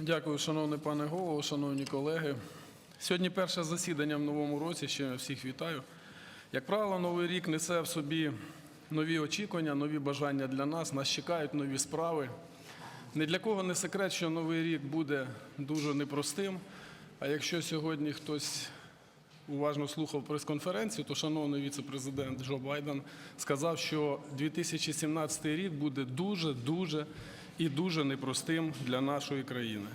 Дякую, шановний пане голово, шановні колеги. Сьогодні перше засідання в новому році. Ще всіх вітаю. Як правило, новий рік несе в собі нові очікування, нові бажання для нас. Нас чекають нові справи. Ні для кого не секрет, що новий рік буде дуже непростим. А якщо сьогодні хтось уважно слухав прес-конференцію, то шановний віце-президент Джо Байден сказав, що 2017 рік буде дуже, дуже і дуже непростим для нашої країни.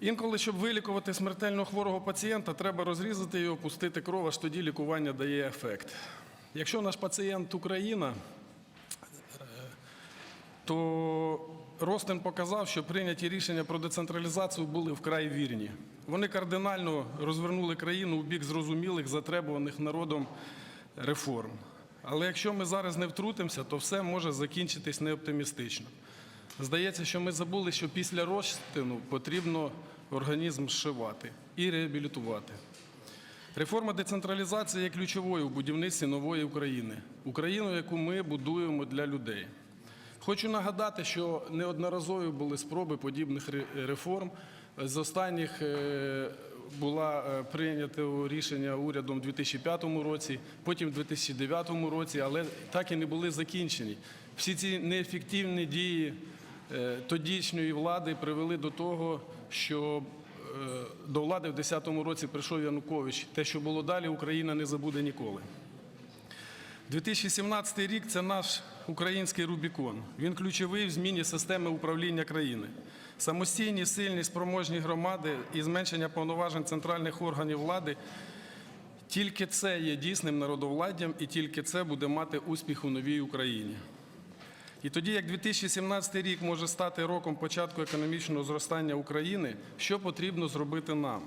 Інколи, щоб вилікувати смертельно хворого пацієнта, треба розрізати його, пустити кров, аж тоді лікування дає ефект. Якщо наш пацієнт Україна, то Ростин показав, що прийняті рішення про децентралізацію були вкрай вірні. Вони кардинально розвернули країну у бік зрозумілих, затребуваних народом реформ. Але якщо ми зараз не втрутимося, то все може закінчитись неоптимістично. Здається, що ми забули, що після розтину потрібно організм зшивати і реабілітувати. Реформа децентралізації є ключовою у будівництві нової України, Україну, яку ми будуємо для людей. Хочу нагадати, що неодноразові були спроби подібних реформ. З останніх е, була е, прийнято рішення урядом у 2005 році, потім у 2009 році, але так і не були закінчені. Всі ці неефективні дії тодішньої влади привели до того, що е, до влади в 2010 році прийшов Янукович. Те, що було далі, Україна не забуде ніколи. 2017 рік це наш український Рубікон. Він ключовий в зміні системи управління країни. Самостійні, сильні, спроможні громади і зменшення повноважень центральних органів влади. Тільки це є дійсним народовладдям, і тільки це буде мати успіх у новій Україні. І тоді, як 2017 рік може стати роком початку економічного зростання України, що потрібно зробити нам?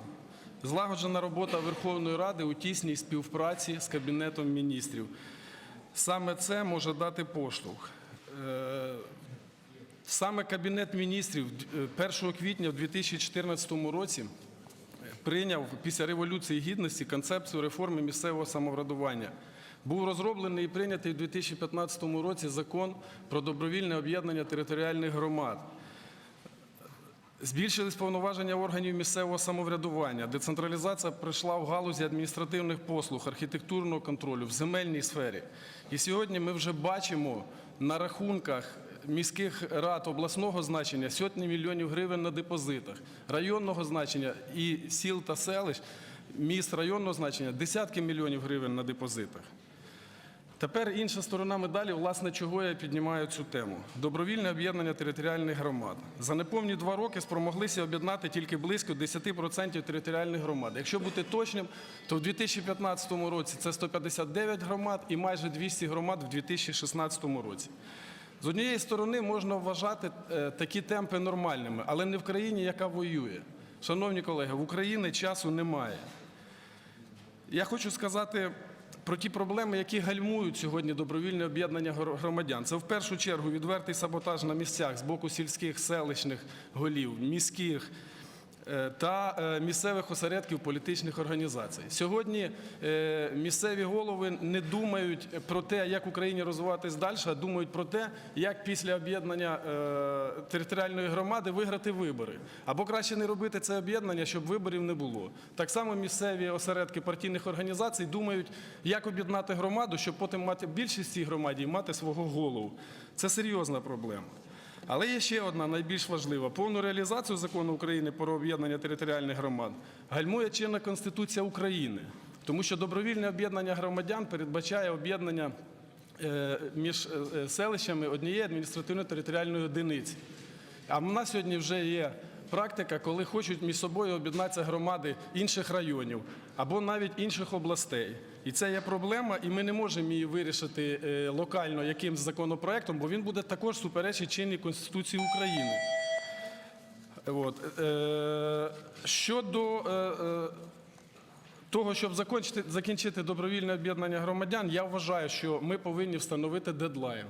Злагоджена робота Верховної Ради у тісній співпраці з Кабінетом міністрів. Саме це може дати поштовх. Е, Саме Кабінет міністрів е, 1 квітня в 2014 році прийняв після Революції Гідності концепцію реформи місцевого самоврядування. Був розроблений і прийнятий у 2015 році закон про добровільне об'єднання територіальних громад. Збільшились повноваження органів місцевого самоврядування. Децентралізація прийшла в галузі адміністративних послуг, архітектурного контролю, в земельній сфері. І сьогодні ми вже бачимо на рахунках міських рад обласного значення сотні мільйонів гривень на депозитах, районного значення і сіл та селищ, міст районного значення десятки мільйонів гривень на депозитах. Тепер інша сторона медалі, власне, чого я піднімаю цю тему. Добровільне об'єднання територіальних громад. За неповні два роки спромоглися об'єднати тільки близько 10% територіальних громад. Якщо бути точним, то в 2015 році це 159 громад і майже 200 громад в 2016 році. З однієї сторони можна вважати е, такі темпи нормальними, але не в країні, яка воює. Шановні колеги, в Україні часу немає. Я хочу сказати про ті проблеми, які гальмують сьогодні добровільне об'єднання гр- громадян. Це в першу чергу відвертий саботаж на місцях з боку сільських селищних голів, міських та е, місцевих осередків політичних організацій. Сьогодні е, місцеві голови не думають про те, як Україні розвиватись далі, а думають про те, як після об'єднання е, територіальної громади виграти вибори. Або краще не робити це об'єднання, щоб виборів не було. Так само місцеві осередки партійних організацій думають, як об'єднати громаду, щоб потім мати більшість цій громаді і мати свого голову. Це серйозна проблема. Але є ще одна найбільш важлива: повну реалізацію закону України про об'єднання територіальних громад гальмує чинна Конституція України, тому що добровільне об'єднання громадян передбачає об'єднання е, між е, селищами однієї адміністративно-територіальної одиниці. А в нас сьогодні вже є практика, коли хочуть між собою об'єднатися громади інших районів або навіть інших областей. І це є проблема, і ми не можемо її вирішити е, локально якимсь законопроектом, бо він буде також суперечити чинній Конституції України. От. Е, щодо е, е, того, щоб закінчити, закінчити добровільне об'єднання громадян, я вважаю, що ми повинні встановити дедлайн,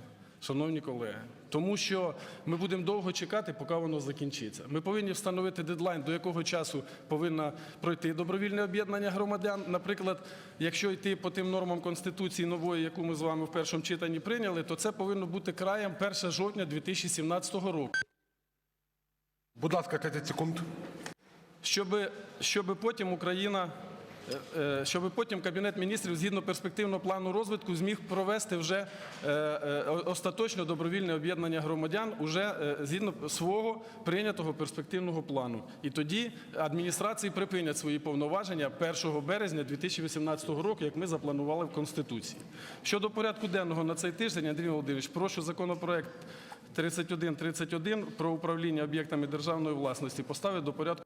шановні колеги. Тому що ми будемо довго чекати, поки воно закінчиться. Ми повинні встановити дедлайн, до якого часу повинно пройти добровільне об'єднання громадян. Наприклад, якщо йти по тим нормам Конституції нової, яку ми з вами в першому читанні прийняли, то це повинно бути краєм 1 жовтня 2017 року. Будь ласка, 30 секунд. щоб, щоб потім Україна. Е, е, Щоб потім Кабінет міністрів згідно перспективного плану розвитку зміг провести вже е, остаточно добровільне об'єднання громадян уже згідно свого прийнятого перспективного плану. І тоді адміністрації припинять свої повноваження 1 березня 2018 року, як ми запланували в Конституції. Щодо порядку денного на цей тиждень, Андрій Володимирович, прошу законопроект 3131 про управління об'єктами державної власності поставити до порядку